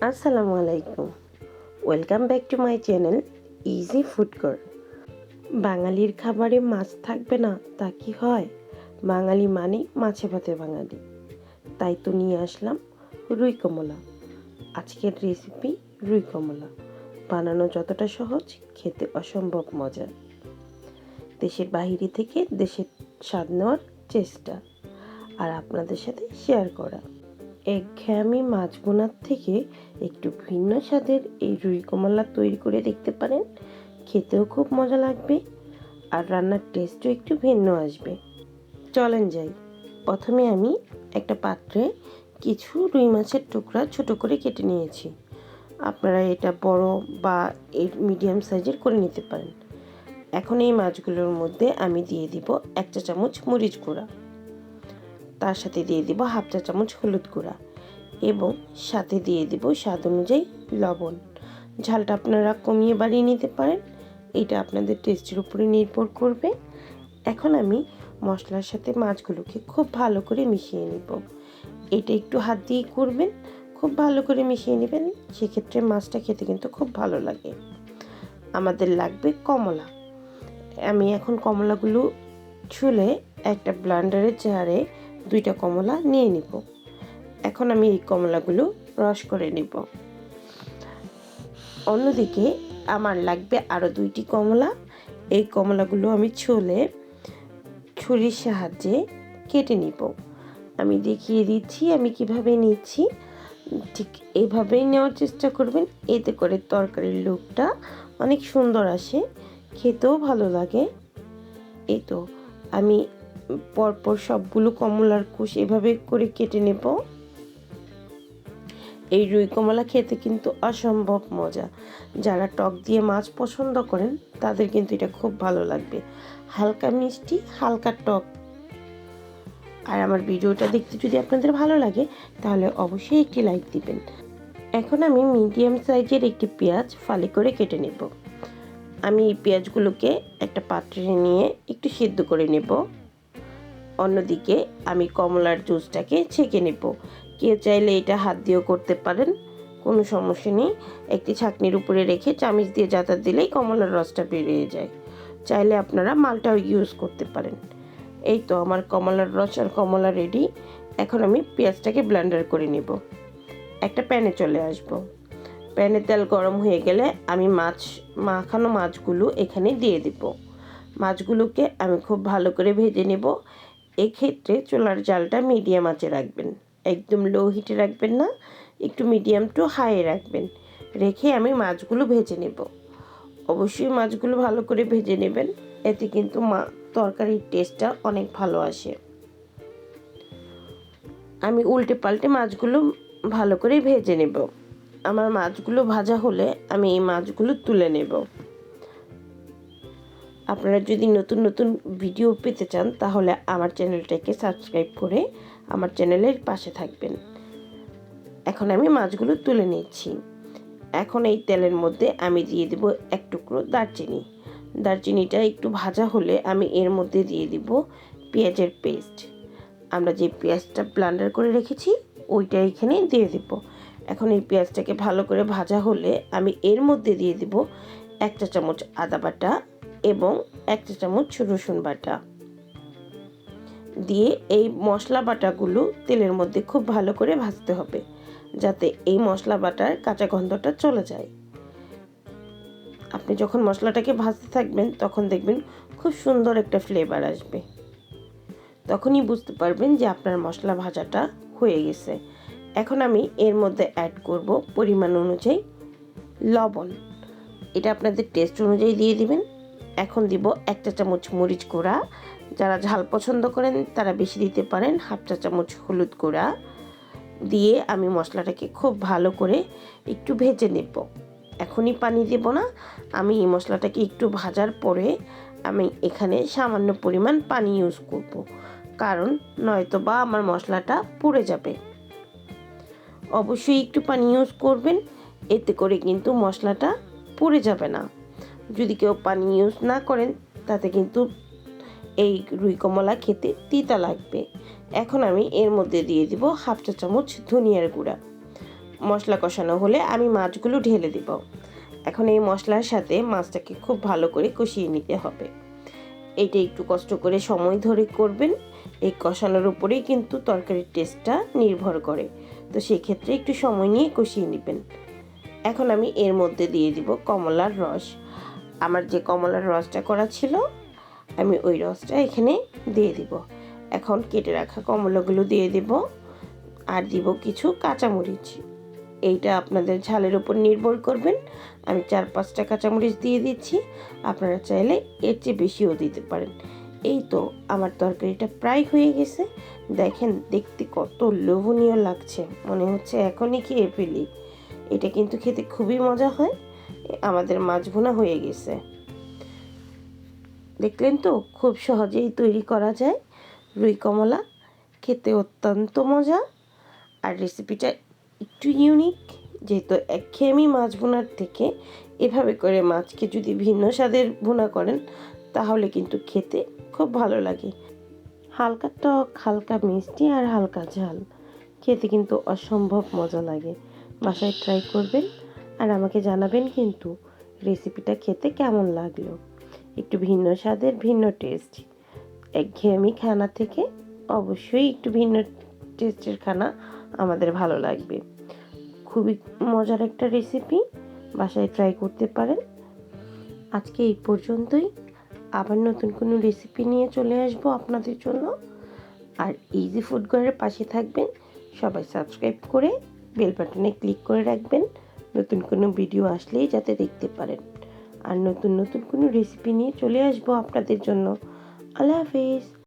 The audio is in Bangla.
আসসালামু আলাইকুম। Welcome back to my channel easy food core বাঙালির খাবারে মাছ থাকবে না, তা কি হয়? বাঙালি মানে মাছে ভাতে বাঙালি। তাই তো নিয়ে আসলাম রুই কমলা। আজকের রেসিপি রুই কমলা। বানানো যতটা সহজ, খেতে অসম্ভব মজা। দেশের বাইরে থেকে দেশের স্বাদ নেওয়ার চেষ্টা। আর আপনাদের সাথে শেয়ার করা। একঘেয়েমি মাছ বোনার থেকে একটু ভিন্ন স্বাদের এই রুই কমলা তৈরি করে দেখতে পারেন। খেতেও খুব মজা লাগবে আর রান্নার টেস্টও একটু ভিন্ন আসবে। চলেন যাই। প্রথমে আমি একটা পাত্রে কিছু রুই মাছের টুকরা ছোট করে কেটে নিয়েছি। আপনারা এটা বড় বা এই মিডিয়াম সাইজের করে নিতে পারেন। এখন এই মাছগুলোর মধ্যে আমি দিয়ে দিব এক চা চামচ মরিচ গুঁড়া। তার সাথে দিয়ে দিব হাফ চা চামচ হলুদ গুঁড়া। এবং সাথে দিয়ে দিব স্বাদ অনুযায়ী লবণ। ঝালটা আপনারা কমিয়ে বাড়িয়ে নিতে পারেন। এটা আপনাদের টেস্টের উপরে নির্ভর করবে। এখন আমি মশলার সাথে মাছগুলোকে খুব ভালো করে মিশিয়ে নিব। এটা একটু হাত দিয়ে করবেন। খুব ভালো করে মিশিয়ে নেবেন। সেক্ষেত্রে মাছটা খেতে কিন্তু খুব ভালো লাগে। আমাদের লাগবে কমলা। আমি এখন কমলাগুলো ছুলে একটা ব্লান্ডারের জারে দুইটা কমলা নিয়ে নিব। এখন আমি এই কমলাগুলো রস করে নিব। অন্যদিকে আমার লাগবে আরও দুইটি কমলা। এই কমলাগুলো আমি ছুলে, ছুরির সাহায্যে কেটে নিব। আমি দেখিয়ে দিচ্ছি, আমি কীভাবে নিচ্ছি। ঠিক এইভাবেই নেওয়ার চেষ্টা করবেন। এতে করে তরকারির লুকটা অনেক সুন্দর আসে, খেতেও ভালো লাগে। এই তো, আমি পরপর সবগুলো কমলার কুশ এভাবে করে কেটে নেব। এই রুই কমলা খেতে কিন্তু অসম্ভব মজা। যারা টক দিয়ে মাছ পছন্দ করেন, তাদের কিন্তু এটা খুব ভালো লাগবে। হালকা মিষ্টি, হালকা টক। আর আমার ভিডিওটা দেখতে যদি আপনাদের ভালো লাগে, তাহলে অবশ্যই একটি লাইক দিবেন। এখন আমি মিডিয়াম সাইজের একটি পেঁয়াজ ফালি করে কেটে নেব। আমি এই পেঁয়াজগুলোকে একটা পাত্রে নিয়ে একটু সিদ্ধ করে নেব। অন্যদিকে আমি কমলার জুসটাকে ছেঁকে নেব। কেউ চাইলে এটা হাত দিয়েও করতে পারেন, কোনো সমস্যা নেই। একটি ছাকনির উপরে রেখে চামিচ দিয়ে যাতার দিলেই কমলার রসটা বেরিয়ে যায়। চাইলে আপনারা মালটাও ইউজ করতে পারেন। এই তো আমার কমলার রস আর কমলা রেডি এখন আমি পেঁয়াজটাকে ব্লেন্ডার করে নেব। একটা প্যানে চলে আসব। প্যানে তেল গরম হয়ে গেলে আমি মাছ, মাখানো মাছগুলো এখানে দিয়ে দিব। মাছগুলোকে আমি খুব ভালো করে ভেজে নেব। এক্ষেত্রে চুলার জালটা মিডিয়াম আঁচে রাখবেন। একদম লো হিটে রাখবেন না, একটু মিডিয়াম টু হাইয়ে রাখবেন। রেখে আমি মাছগুলো ভেজে নেব। অবশ্যই মাছগুলো ভালো করে ভেজে নেবেন, এতে কিন্তু মা, তরকারির টেস্টটা অনেক ভালো আসে। আমি উল্টে পাল্টে মাছগুলো ভালো করে ভেজে নেব। আমার মাছগুলো ভাজা হলে আমি এই মাছগুলো তুলে নেব। আপনারা যদি নতুন নতুন ভিডিও পেতে চান, তাহলে আমার চ্যানেলটাকে সাবস্ক্রাইব করে আমার চ্যানেলের পাশে থাকবেন। এখন আমি মাছগুলো তুলে নিচ্ছি। এখন এই তেলের মধ্যে আমি দিয়ে দেব এক টুকরো দারচিনি। দারচিনিটা একটু ভাজা হলে আমি এর মধ্যে দিয়ে দিব পেঁয়াজের পেস্ট। আমরা যে পেঁয়াজটা ব্লান্ডার করে রেখেছি, ওইটা এখানে দিয়ে দেব। এখন এই পেঁয়াজটাকে ভালো করে ভাজা হলে আমি এর মধ্যে দিয়ে দিব একটা চামচ আদা বাটা এবং একটা চামচ রসুন বাটা। দিয়ে এই মশলা বাটাগুলো তেলের মধ্যে খুব ভালো করে ভাজতে হবে, যাতে এই মশলা বাটার কাঁচা গন্ধটা চলে যায়। আপনি যখন মশলাটাকে ভাজতে থাকবেন, তখন দেখবেন খুব সুন্দর একটা ফ্লেভার আসবে। তখনই বুঝতে পারবেন যে আপনার মশলা ভাজাটা হয়ে গেছে। এখন আমি এর মধ্যে অ্যাড করব পরিমাণ অনুযায়ী লবণ। এটা আপনাদের টেস্ট অনুযায়ী দিয়ে দিবেন। এখন দিব একটা চামচ মরিচ গুঁড়া যারা ঝাল পছন্দ করেন, তারা বেশি দিতে পারেন হাফ চা চামচ হলুদ গুঁড়া দিয়ে আমি মশলাটাকে খুব ভালো করে একটু ভেজে নেব। এখনই পানি দেব না, আমি এই মশলাটাকে একটু ভাজার পরে আমি এখানে সামান্য পরিমাণ পানি ইউজ করব, কারণ নয়তো বা আমার মশলাটা পুড়ে যাবে। অবশ্যই একটু পানি ইউজ করবেন, এতে করে কিন্তু মশলাটা পুড়ে যাবে না। যদি কেউ পানি ইউজ না করেন, তাতে কিন্তু এই রুই কমলা খেতে তিতা লাগবে। এখন আমি এর মধ্যে দিয়ে দিব হাফ চা চামচ ধনিয়ার গুঁড়া। মশলা কষানো হলে আমি মাছগুলো ঢেলে দিব। এখন এই মশলার সাথে মাছটাকে খুব ভালো করে কষিয়ে নিতে হবে। এটা একটু কষ্ট করে সময় ধরে করবেন। এই কষানোর উপরেই কিন্তু তরকারির টেস্টটা নির্ভর করে। তো সেক্ষেত্রে একটু সময় নিয়ে কষিয়ে নেবেন। এখন আমি এর মধ্যে দিয়ে দিব কমলার রস। আমার যে কমলার রসটা করা ছিল আমি ওই রসটা এখানে দিয়ে দিব। এখন কেটে রাখা কমলাগুলো দিয়ে দিব আর দিব কিছু কাঁচামরিচ। এইটা আপনাদের ঝালের উপর নির্ভর করবেন। আমি চার পাঁচটা কাঁচামরিচ দিয়ে দিচ্ছি। আপনারা চাইলে এর চেয়ে বেশিও দিতে পারেন। এই তো আমার তরকারিটা প্রায় হয়ে গেছে। দেখেন দেখতে কত লোভনীয় লাগছে। মনে হচ্ছে এখনই খেয়ে ফেলি। এটা কিন্তু খেতে খুবই মজা হয়। আমাদের মাছ ভুনা হয়ে গেছে। দেখলেন তো খুব সহজেই তৈরি করা যায় রুই কমলা, খেতে অত্যন্ত মজা। আর রেসিপিটা একটু ইউনিক যেহেতু একঘেয়েমি মাছ বোনার থেকে এভাবে করে মাছকে যদি ভিন্ন স্বাদের ভুনা করেন, তাহলে কিন্তু খেতে খুব ভালো লাগে। হালকা টক, হালকা মিষ্টি আর হালকা ঝাল, খেতে কিন্তু অসম্ভব মজা লাগে। বাসায় ট্রাই করবেন আর আমাকে জানাবেন কিন্তু রেসিপিটা খেতে কেমন লাগল। একটু ভিন্ন স্বাদের, ভিন্ন টেস্ট একঘেয়েমি খানা থেকে অবশ্যই একটু ভিন্ন টেস্টের খানা আমাদের ভালো লাগবে। খুবই মজার একটা রেসিপি বাসায় ট্রাই করতে পারেন। আজকে এই পর্যন্তই। আবার নতুন কোনো রেসিপি নিয়ে চলে আসব আপনাদের জন্য। আর ইজি ফুড ঘরের পাশে থাকবেন। সবাই সাবস্ক্রাইব করে বেল বাটনে ক্লিক করে রাখবেন। নতুন কোনো ভিডিও আসলেই যাতে দেখতে পারেন। আর নতুন নতুন কোনো রেসিপি নিয়ে চলে আসব আপনাদের জন্য। আল্লাহ হাফিজ।